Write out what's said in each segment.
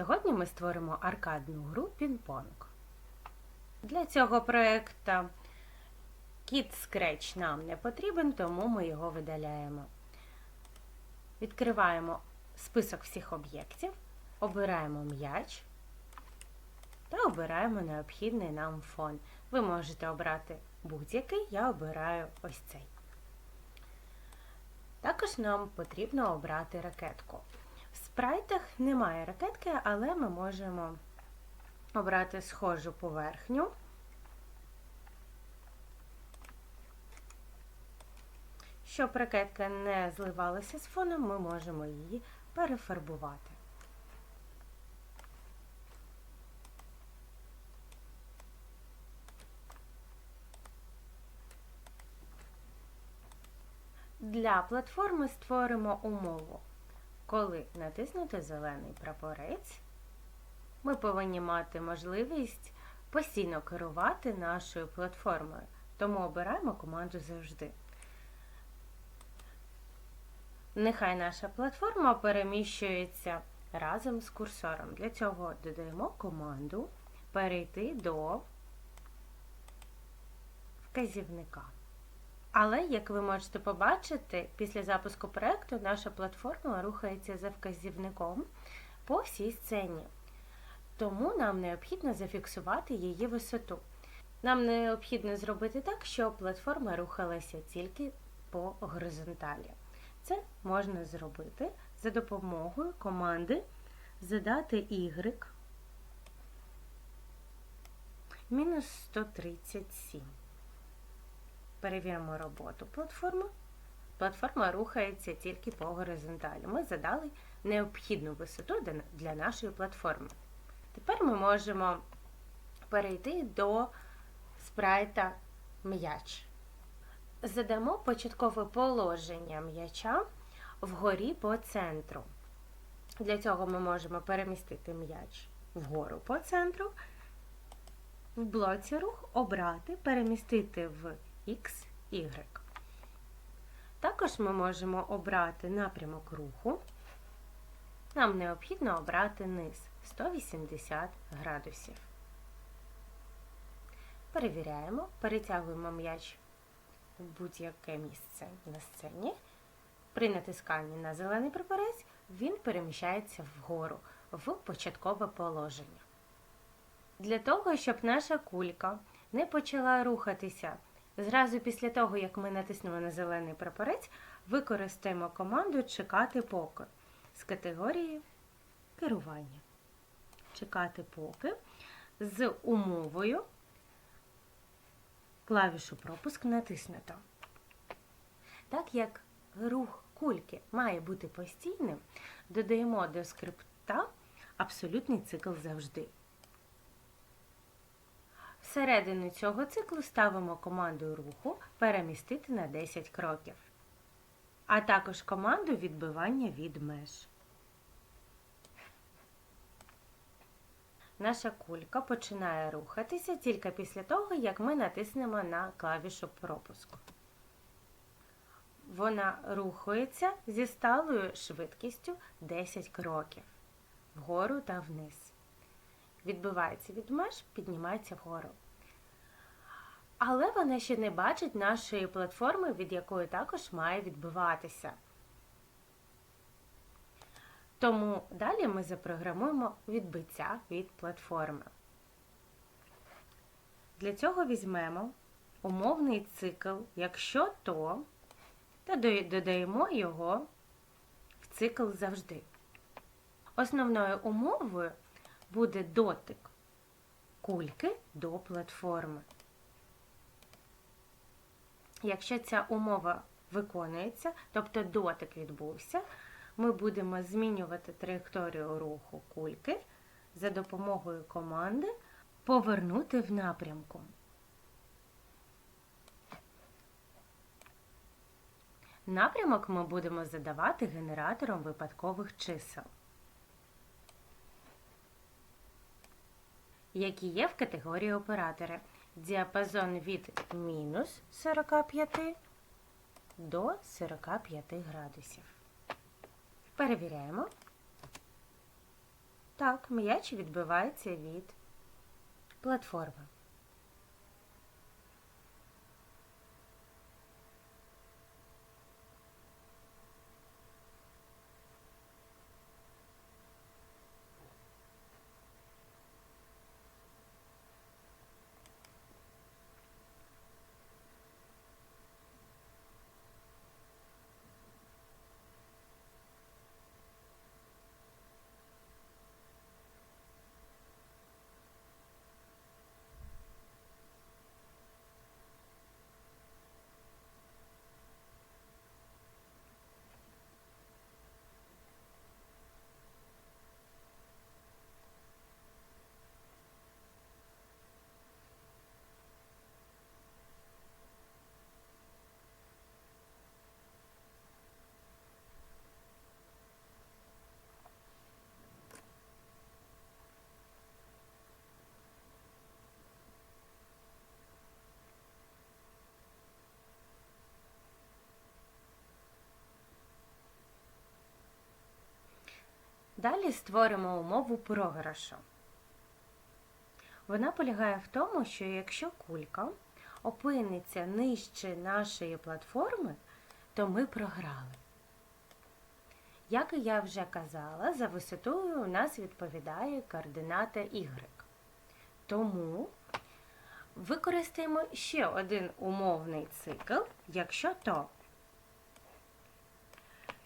Сьогодні ми створимо аркадну гру Пінг-понг. Для цього проєкту Kit Scratch нам не потрібен, тому ми його видаляємо. Відкриваємо список всіх об'єктів, обираємо м'яч та обираємо необхідний нам фон. Ви можете обрати будь-який, я обираю ось цей. Також нам потрібно обрати ракетку. Спрайтах немає ракетки, але ми можемо обрати схожу поверхню. Щоб ракетка не зливалася з фоном, ми можемо її перефарбувати. Для платформи створимо умову. Коли натиснути зелений прапорець, ми повинні мати можливість постійно керувати нашою платформою, тому обираємо команду завжди. Нехай наша платформа переміщується разом з курсором. Для цього додаємо команду перейти до вказівника. Але, як ви можете побачити, після запуску проєкту наша платформа рухається за вказівником по всій сцені. Тому нам необхідно зафіксувати її висоту. Нам необхідно зробити так, щоб платформа рухалася тільки по горизонталі. Це можна зробити за допомогою команди задати Y мінус 137. Перевіримо роботу платформи. Платформа рухається тільки по горизонталі. Ми задали необхідну висоту для нашої платформи. Тепер ми можемо перейти до спрайта м'яч. Задамо початкове положення м'яча вгорі по центру. Для цього ми можемо перемістити м'яч вгору по центру, в блоці рух обрати, перемістити в X, Y. Також ми можемо обрати напрямок руху. Нам необхідно обрати низ 180 градусів. Перевіряємо, перетягуємо м'яч в будь-яке місце на сцені. При натисканні на зелений прапорець він переміщається вгору в початкове положення. Для того, щоб наша кулька не почала рухатися Зразу після того, як ми натиснемо на зелений прапорець, використаємо команду Чекати поки з категорії керування. Чекати поки з умовою клавішу пропуск натиснуто. Так як рух кульки має бути постійним, додаємо до скрипта абсолютний цикл завжди. Всередину цього циклу ставимо команду руху перемістити на 10 кроків, а також команду відбивання від меж. Наша кулька починає рухатися тільки після того, як ми натиснемо на клавішу пропуску. Вона рухається зі сталою швидкістю 10 кроків вгору та вниз відбивається від меж, піднімається вгору. Але вона ще не бачить нашої платформи, від якої також має відбиватися. Тому далі ми запрограмуємо відбиття від платформи. Для цього візьмемо умовний цикл, якщо то, та додаємо його в цикл завжди. Основною умовою буде дотик кульки до платформи. Якщо ця умова виконується, тобто дотик відбувся, ми будемо змінювати траєкторію руху кульки за допомогою команди Повернути в напрямку. Напрямок ми будемо задавати генератором випадкових чисел. Які є в категорії оператори. Діапазон від мінус 45 до 45 градусів. Перевіряємо. Так, м'яч відбивається від платформи. Далі створимо умову програшу. Вона полягає в тому, що якщо кулька опиниться нижче нашої платформи, то ми програли. Як і я вже казала, за висотою у нас відповідає координата Y. Тому використаємо ще один умовний цикл, якщо то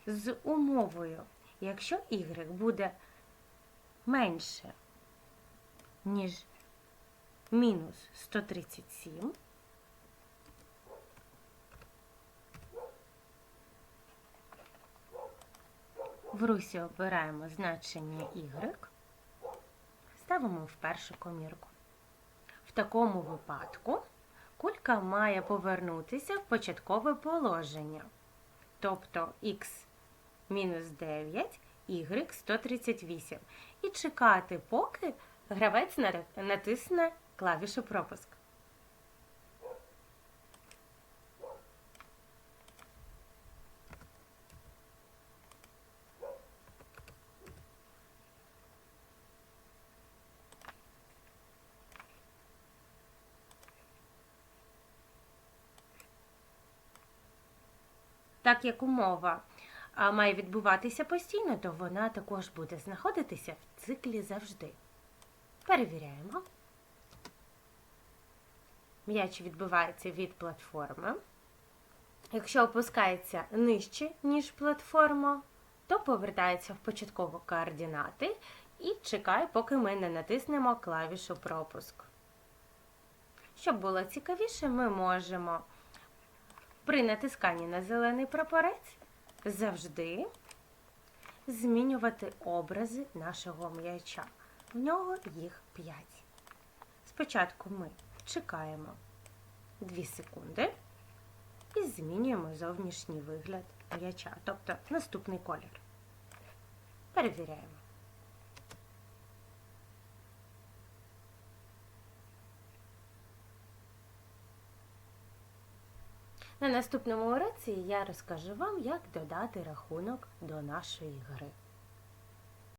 з умовою Якщо y буде менше, ніж мінус 137, в русі обираємо значення y, ставимо в першу комірку. В такому випадку кулька має повернутися в початкове положення, тобто х мінус 9, y 138. І чекати, поки гравець натисне клавішу пропуск. Так як умова має відбуватися постійно, то вона також буде знаходитися в циклі завжди. Перевіряємо. М'яч відбувається від платформи. Якщо опускається нижче, ніж платформа, то повертається в початкові координати і чекає, поки ми не натиснемо клавішу пропуск. Щоб було цікавіше, ми можемо при натисканні на зелений прапорець завжди змінювати образи нашого м'яча. В нього їх 5. Спочатку ми чекаємо 2 секунди і змінюємо зовнішній вигляд м'яча, тобто наступний колір. Перевіряємо. На наступному уроці я розкажу вам, як додати рахунок до нашої гри.